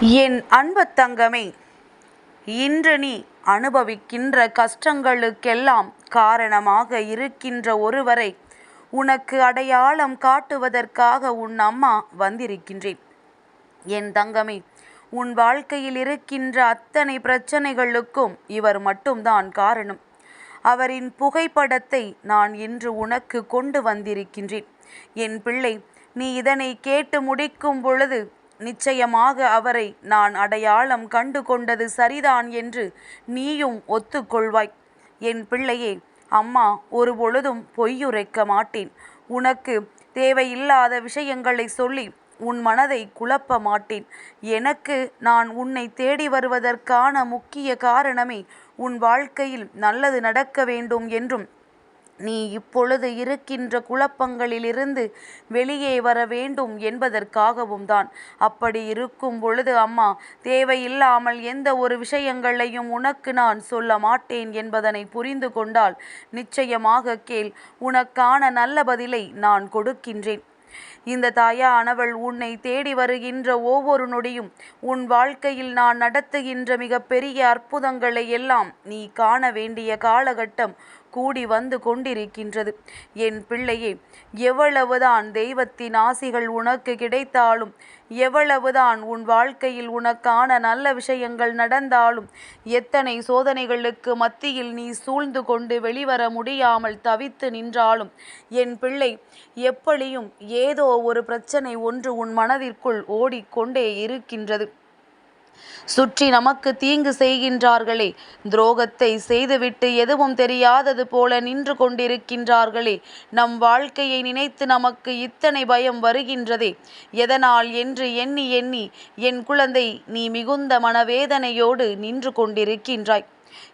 என் அன்பு தங்கமே இன்று நீ அனுபவிக்கின்ற கஷ்டங்களுக்கெல்லாம் காரணமாக இருக்கின்ற ஒருவரை உனக்கு அடையாளம் காட்டுவதற்காக உன் அம்மா வந்திருக்கின்றேன். என் தங்கமே உன் வாழ்க்கையில் இருக்கின்ற அத்தனை பிரச்சனைகளுக்கும் இவர் மட்டும்தான் காரணம். அவரின் புகைப்படத்தை நான் இன்று உனக்கு கொண்டு வந்திருக்கின்றேன். என் பிள்ளை நீ இதனை கேட்டு முடிக்கும் பொழுது நிச்சயமாக அவரை நான் அடையாளம் கண்டு கொண்டது சரிதான் என்று நீயும் ஒத்துக்கொள்வாய். என் பிள்ளையே அம்மா ஒரு பொழுதும் பொய்யுரைக்க மாட்டேன். உனக்கு தேவையில்லாத விஷயங்களை சொல்லி உன் மனதை குழப்ப மாட்டேன். எனக்கு நான் உன்னை தேடி வருவதற்கான முக்கிய காரணமே உன் வாழ்க்கையில் நல்லது நடக்க வேண்டும் என்றும் நீ இப்பொழுது இருக்கின்ற குழப்பங்களிலிருந்து வெளியே வர வேண்டும் என்பதற்காகவும் தான். அப்படி இருக்கும் பொழுது அம்மா தேவையில்லாமல் எந்த ஒரு விஷயங்களையும் உனக்கு நான் சொல்ல மாட்டேன் என்பதனை புரிந்து கொண்டால் நிச்சயமாக கேள் உனக்கான நல்ல பதிலை நான் கொடுக்கின்றேன். இந்த தாயானவள் உன்னை தேடி வருகின்ற ஒவ்வொரு நொடியும் உன் வாழ்க்கையில் நான் நடத்துகின்ற மிக பெரிய அற்புதங்களை எல்லாம் நீ காண வேண்டிய காலகட்டம் கூடி வந்து கொண்டிருக்கின்றது. என் பிள்ளையே எவ்வளவுதான் தெய்வத்தின் ஆசிகள் உனக்கு கிடைத்தாலும் எவ்வளவுதான் உன் வாழ்க்கையில் உனக்கான நல்ல விஷயங்கள் நடந்தாலும் எத்தனை சோதனைகளுக்கு மத்தியில் நீ சூழ்ந்து கொண்டு வெளிவர முடியாமல் தவித்து நின்றாலும் என் பிள்ளை எப்படியும் ஏதோ ஒரு பிரச்சனை ஒன்று உன் மனதிற்குள் ஓடிக்கொண்டே இருக்கின்றது. சுற்றி நமக்கு தீங்கு செய்கின்றார்களே. துரோகத்தை செய்துவிட்டு எதுவும் தெரியாதது போல நின்று கொண்டிருக்கின்றார்களே. நம் வாழ்க்கையை நினைத்து நமக்கு இத்தனை பயம் வருகின்றதே. எதனால் என்று எண்ணி எண்ணி என் குழந்தை நீ மிகுந்த மனவேதனையோடு நின்று கொண்டிருக்கின்றாய்.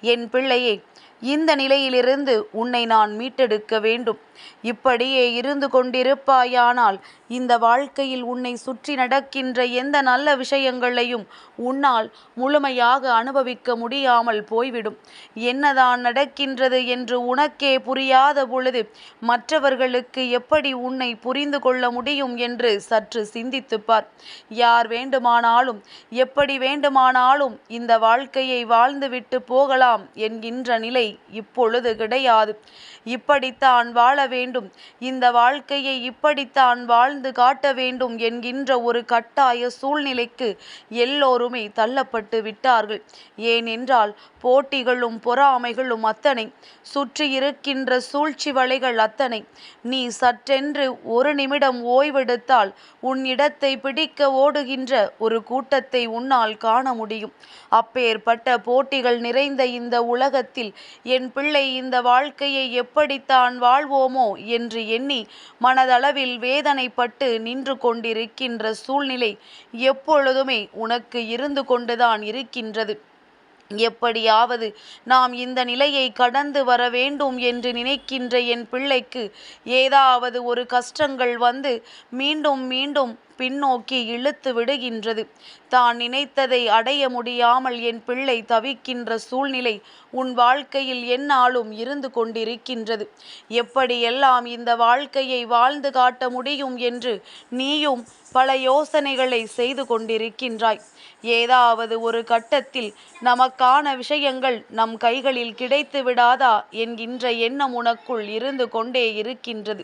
என் பிள்ளையே இந்த நிலையிலிருந்து உன்னை நான் மீட்டெடுக்க வேண்டும். இப்படியே இருந்து கொண்டிருப்பாயானால் இந்த வாழ்க்கையில் உன்னை சுற்றி நடக்கின்ற எந்த நல்ல விஷயங்களையும் உன்னால் முழுமையாக அனுபவிக்க முடியாமல் போய்விடும். என்னதான் நடக்கின்றது என்று உனக்கே புரியாத பொழுது மற்றவர்களுக்கு எப்படி உன்னை புரிந்து கொள்ள முடியும் என்று சற்று சிந்தித்துப்பார் யார் வேண்டுமானாலும் எப்படி வேண்டுமானாலும் இந்த வாழ்க்கையை வாழ்ந்துவிட்டு போகலாம் என்கின்ற நிலை இப்பொழுது கிடையாது. இப்படித்தான் வாழ வேண்டும். இந்த வாழ்க்கையை இப்படித்தான் வாழ்ந்து காட்ட வேண்டும் என்கின்ற ஒரு கட்டாய சூழ்நிலைக்கு எல்லோருமே தள்ளப்பட்டு விட்டார்கள். ஏனென்றால் போட்டிகளும் பொறாமைகளும் அத்தனை. சுற்றி இருக்கின்ற சூழ்ச்சி வலைகள் அத்தனை. நீ சற்றென்று ஒரு நிமிடம் ஓய்வெடுத்தால் உன் இடத்தை பிடிக்க ஓடுகின்ற ஒரு கூட்டத்தை உன்னால் காண முடியும். அப்பேற்பட்ட போட்டிகள் நிறைந்த இந்த உலகத்தில் என் பிள்ளை இந்த வாழ்க்கையை எப்படித்தான் வாழ்வோமோ என்று எண்ணி மனதளவில் வேதனைப்பட்டு நின்று கொண்டிருக்கின்ற சூழ்நிலை எப்பொழுதுமே உனக்கு இருந்து கொண்டுதான் இருக்கின்றது. எப்படியாவது நாம் இந்த நிலையை கடந்து வர வேண்டும் என்று நினைக்கின்ற என் பிள்ளைக்கு ஏதாவது ஒரு கஷ்டங்கள் வந்து மீண்டும் மீண்டும் பின்னோக்கி இழுத்து விடுகின்றது. தான் நினைத்ததை அடைய முடியாமல் என் பிள்ளை தவிக்கின்ற சூழ்நிலை உன் வாழ்க்கையில் என்னாலும் இருந்து கொண்டிருக்கின்றது. எப்படியெல்லாம் இந்த வாழ்க்கையை வாழ்ந்து காட்ட முடியும் என்று நீயும் பல யோசனைகளை செய்து கொண்டிருக்கின்றாய். ஏதாவது ஒரு கட்டத்தில் நமக்கான விஷயங்கள் நம் கைகளில் கிடைத்து விடாதா என்கின்ற எண்ணம் உனக்குள் இருந்து கொண்டே இருக்கின்றது.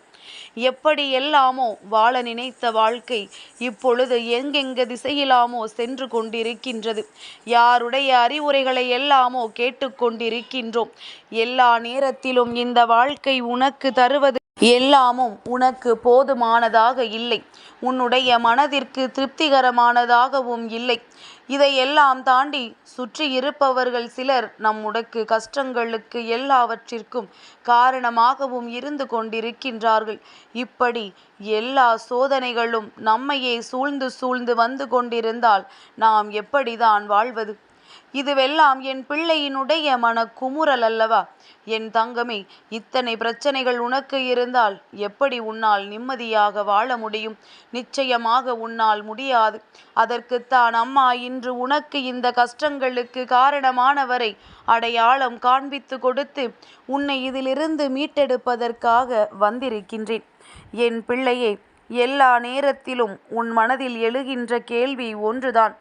எப்படி எல்லாமோ வாழ நினைத்த வாழ்க்கை இப்பொழுது எங்கெங்க திசையிலாமோ சென்று கொண்டிருக்கின்றது. யாருடைய அறிவுரைகளை எல்லாமோ கேட்டுக்கொண்டிருக்கின்றோம் எல்லா நேரத்திலும் இந்த வாழ்க்கை உனக்கு தருவது எல்லாமும் உனக்கு போதுமானதாக இல்லை. உன்னுடைய மனதிற்கு திருப்திகரமானதாகவும் இல்லை. இதையெல்லாம் தாண்டி சுற்றி இருப்பவர்கள் சிலர் நம்முடக்கு கஷ்டங்களுக்கு எல்லாவற்றிற்கும் காரணமாகவும் இருந்து கொண்டிருக்கின்றார்கள். இப்படி எல்லா சோதனைகளும் நம்மையே சூழ்ந்து சூழ்ந்து வந்து கொண்டிருந்தால் நாம் எப்படிதான் வாழ்வது? இதுவெல்லாம் என் பிள்ளையினுடைய மன குமுறல் அல்லவா? என் தங்கமே இத்தனை பிரச்சனைகள் உனக்கு இருந்தால் எப்படி உன்னால் நிம்மதியாக வாழ முடியும்? நிச்சயமாக உன்னால் முடியாது. அதற்குத்தான் அம்மா இன்று உனக்கு இந்த கஷ்டங்களுக்கு காரணமானவரை அடையாளம் காண்பித்து கொடுத்து உன்னை இதிலிருந்து மீட்டெடுப்பதற்காக வந்திருக்கின்றேன். என் பிள்ளையே எல்லா நேரத்திலும் உன் மனதில் எழுகின்ற கேள்வி ஒன்றுதான்.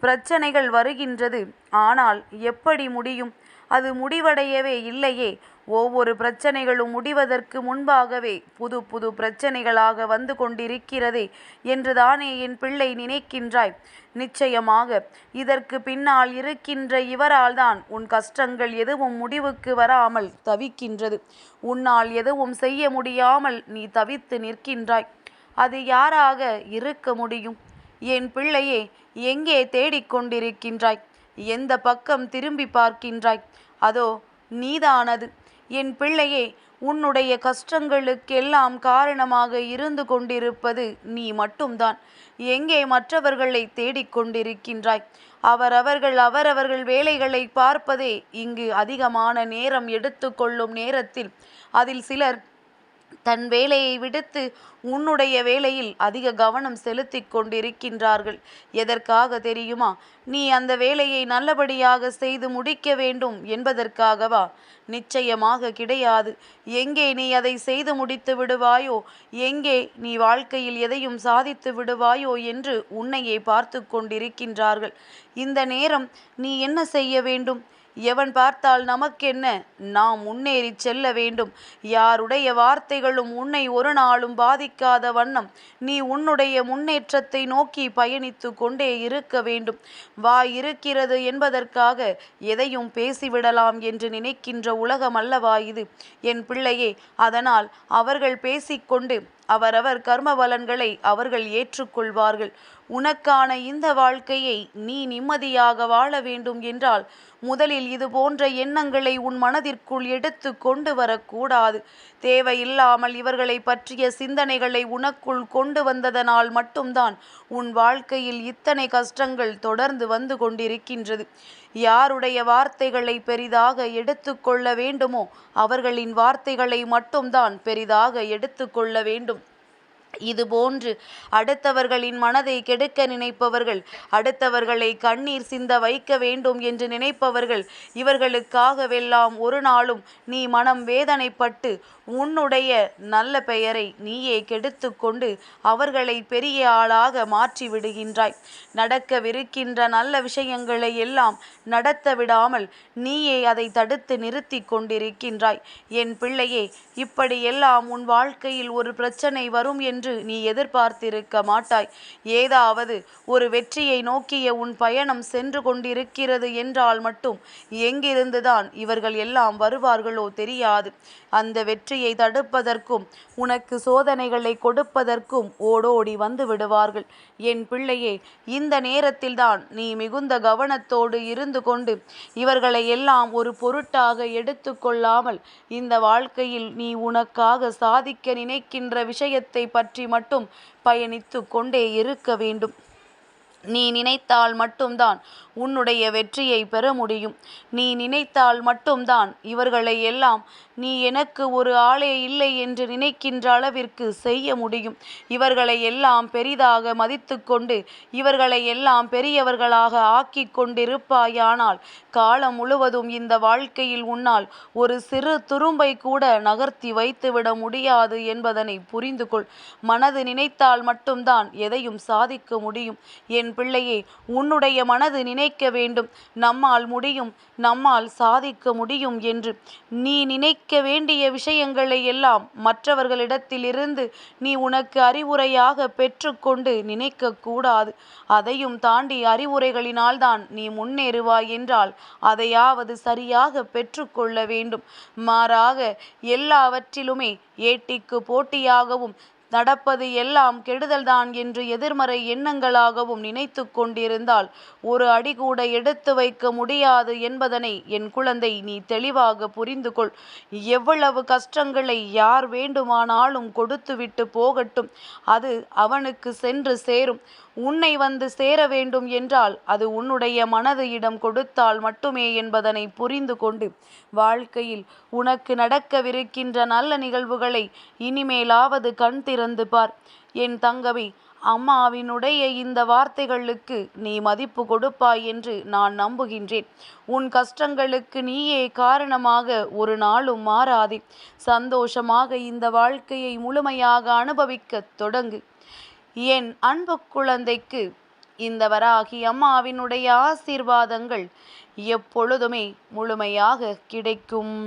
பிரச்சனைகள் வருகின்றது. ஆனால் எப்படி முடியும்? அது முடிவடையவே இல்லையே. ஒவ்வொரு பிரச்சனைகளும் முடிவதற்கு முன்பாகவே புது புது பிரச்சனைகளாக வந்து கொண்டிருக்கிறதே என்றுதானே என் பிள்ளை நினைக்கின்றாய். நிச்சயமாக இதற்கு பின்னால் இருக்கின்ற இவரால்தான் உன் கஷ்டங்கள் எதுவும் முடிவுக்கு வராமல் தவிக்கின்றது. உன்னால் எதுவும் செய்ய முடியாமல் நீ தவித்து நிற்கின்றாய். அது யாராக இருக்க முடியும்? என் பிள்ளையே எங்கே தேடிக்கொண்டிருக்கின்றாய் எந்த பக்கம் திரும்பி பார்க்கின்றாய்? அதோ நீதானது. என் பிள்ளையே உன்னுடைய கஷ்டங்களுக்கெல்லாம் காரணமாக இருந்து கொண்டிருப்பது நீ மட்டும்தான். எங்கே மற்றவர்களை தேடிக்கொண்டிருக்கின்றாய் அவரவர்கள் அவரவர்கள் வேலைகளை பார்ப்பதே இங்கு அதிகமான நேரம் எடுத்துக்கொள்ளும் நேரத்தில். அதில் சிலர் தன் வேலையை விடுத்து உன்னுடைய வேலையில் அதிக கவனம் செலுத்தி கொண்டிருக்கின்றார்கள். எதற்காக தெரியுமா? நீ அந்த வேலையை நல்லபடியாக செய்து முடிக்க வேண்டும் என்பதற்காகவா? நிச்சயமாக கிடையாது. எங்கே நீ அதை செய்து முடித்து விடுவாயோ? எங்கே நீ வாழ்க்கையில் எதையும் சாதித்து விடுவாயோ என்று உன்னையே பார்த்து கொண்டிருக்கின்றார்கள். இந்த நேரம் நீ என்ன செய்ய வேண்டும்? எவன் பார்த்தால் நமக்கென்ன? நாம் முன்னேறி செல்ல வேண்டும். யாருடைய வார்த்தைகளும் உன்னை ஒரு நாளும் பாதிக்காத வண்ணம். நீ உன்னுடைய முன்னேற்றத்தை நோக்கி பயணித்து கொண்டே இருக்க வேண்டும். வா இருக்கிறது என்பதற்காக எதையும் பேசிவிடலாம் என்று நினைக்கின்ற உலகம் அல்லவா இது? என் பிள்ளையே அதனால் அவர்கள் பேசிக்கொண்டு அவரவர் கர்ம பலன்களை அவர்கள் ஏற்றுக்கொள்வார்கள். உனக்கான இந்த வாழ்க்கையை நீ நிம்மதியாக வாழ வேண்டும் என்றால் முதலில் இது போன்ற எண்ணங்களை உன் மனதிற்குள் எடுத்து கொண்டு வரக்கூடாது. தேவையில்லாமல் இவர்களை பற்றிய சிந்தனைகளை உனக்குள் கொண்டு வந்ததனால் மட்டும்தான் உன் வாழ்க்கையில் இத்தனை கஷ்டங்கள் தொடர்ந்து வந்து கொண்டிருக்கின்றது. யாருடைய வார்த்தைகளை பெரிதாக எடுத்துக்கொள்ள வேண்டுமோ அவர்களின் வார்த்தைகளை மட்டும்தான் பெரிதாக எடுத்துக்கொள்ள வேண்டும். இதுபோன்று அடுத்தவர்களின் மனதை கெடுக்க நினைப்பவர்கள் அடுத்தவர்களை கண்ணீர் சிந்த வைக்க வேண்டும் என்று நினைப்பவர்கள் இவர்களுக்காகவெல்லாம் ஒரு நாளும் நீ மனம் வேதனைப்பட்டு உன்னுடைய நல்ல பெயரை நீயே கெடுத்து கொண்டு அவர்களை பெரிய ஆளாக மாற்றி விடுகின்றாய். நடக்கவிருக்கின்ற நல்ல விஷயங்களை எல்லாம் நடத்த விடாமல் நீயே அதை தடுத்து நிறுத்தி கொண்டிருக்கின்றாய். என் பிள்ளையே இப்படியெல்லாம் உன் வாழ்க்கையில் ஒரு பிரச்சனை வரும் என்று என்று நீ எதிர்பார்த்திருக்க மாட்டாய். ஏதாவது ஒரு வெற்றியை நோக்கிய உன் பயணம் சென்று கொண்டிருக்கிறது என்றால் மட்டும் எங்கிருந்துதான் இவர்கள் எல்லாம் வருவார்களோ தெரியாது. அந்த வெற்றியை தடுப்பதற்கும் உனக்கு சோதனைகளை கொடுப்பதற்கும் ஓடோடி வந்து விடுவார்கள். என் பிள்ளையே இந்த நேரத்தில்தான் நீ மிகுந்த கவனத்தோடு இருந்து கொண்டு இவர்களை எல்லாம் ஒரு பொருட்டாக எடுத்துக்கொள்ளாமல் இந்த வாழ்க்கையில் நீ உனக்காக சாதிக்க நினைக்கின்ற விஷயத்தை பற்றி மட்டும் பயணித்து கொண்டே இருக்க வேண்டும். நீ நினைத்தால் மட்டும்தான் உன்னுடைய வெற்றியை பெற முடியும். நீ நினைத்தால் மட்டும்தான் இவர்களை எல்லாம் நீ எனக்கு ஒரு ஆளே இல்லை என்று நினைக்கின்ற அளவிற்கு செய்ய முடியும். இவர்களை எல்லாம் பெரிதாக மதித்து கொண்டு இவர்களை எல்லாம் பெரியவர்களாக ஆக்கி கொண்டிருப்பாயானால் காலம் முழுவதும் இந்த வாழ்க்கையில் உன்னால் ஒரு சிறு துரும்பை கூட நகர்த்தி வைத்துவிட முடியாது என்பதனை புரிந்து கொள் மனது நினைத்தால் மட்டும்தான் எதையும் சாதிக்க முடியும். என் பிள்ளையே உன்னுடைய மனது நினைக்க வேண்டும். நம்மால் முடியும் நம்மால் சாதிக்க முடியும் என்று. நீ நினைக்க வேண்டிய விஷயங்களை எல்லாம் மற்றவர்களிடத்திலிருந்து நீ உனக்கு அறிவுரையாக பெற்றுக்கொண்டு நினைக்க கூடாது. அதையும் தாண்டி அறிவுரைகளினால்தான் நீ முன்னேறுவாய் என்றால் அதையாவது சரியாக பெற்றுக்கொள்ள வேண்டும். மாறாக எல்லாவற்றிலுமே ஏட்டிக்கு போட்டியாகவும் நடப்பது எல்லாம் கெடுதல்தான் என்று எதிர்மறை எண்ணங்களாகவும் நினைத்து கொண்டிருந்தால் ஒரு அடி கூட எடுத்து வைக்க முடியாது என்பதனை என் குழந்தை நீ தெளிவாக புரிந்து கொள். எவ்வளவு கஷ்டங்களை யார் வேண்டுமானாலும் கொடுத்துவிட்டு போகட்டும். அது அவனுக்கு சென்று சேரும். உன்னை வந்து சேர வேண்டும் என்றால் அது உன்னுடைய மனது இடம் கொடுத்தால் மட்டுமே என்பதனை புரிந்து கொண்டு. வாழ்க்கையில் உனக்கு நடக்கவிருக்கின்ற நல்ல நிகழ்வுகளை இனிமேலாவது கண் திறந்து பார் என் தங்கமே அம்மாவினுடைய இந்த வார்த்தைகளுக்கு நீ மதிப்பு கொடுப்பாய் என்று நான் நம்புகின்றேன். உன் கஷ்டங்களுக்கு நீயே காரணமாக ஒரு நாளும் மாறாதே. சந்தோஷமாக இந்த வாழ்க்கையை முழுமையாக அனுபவிக்கத் தொடங்கு. என் அன்பு குழந்தைக்கு இந்த வராகி அம்மாவினுடைய ஆசீர்வாதங்கள் எப்பொழுதுமே முழுமையாக கிடைக்கும்.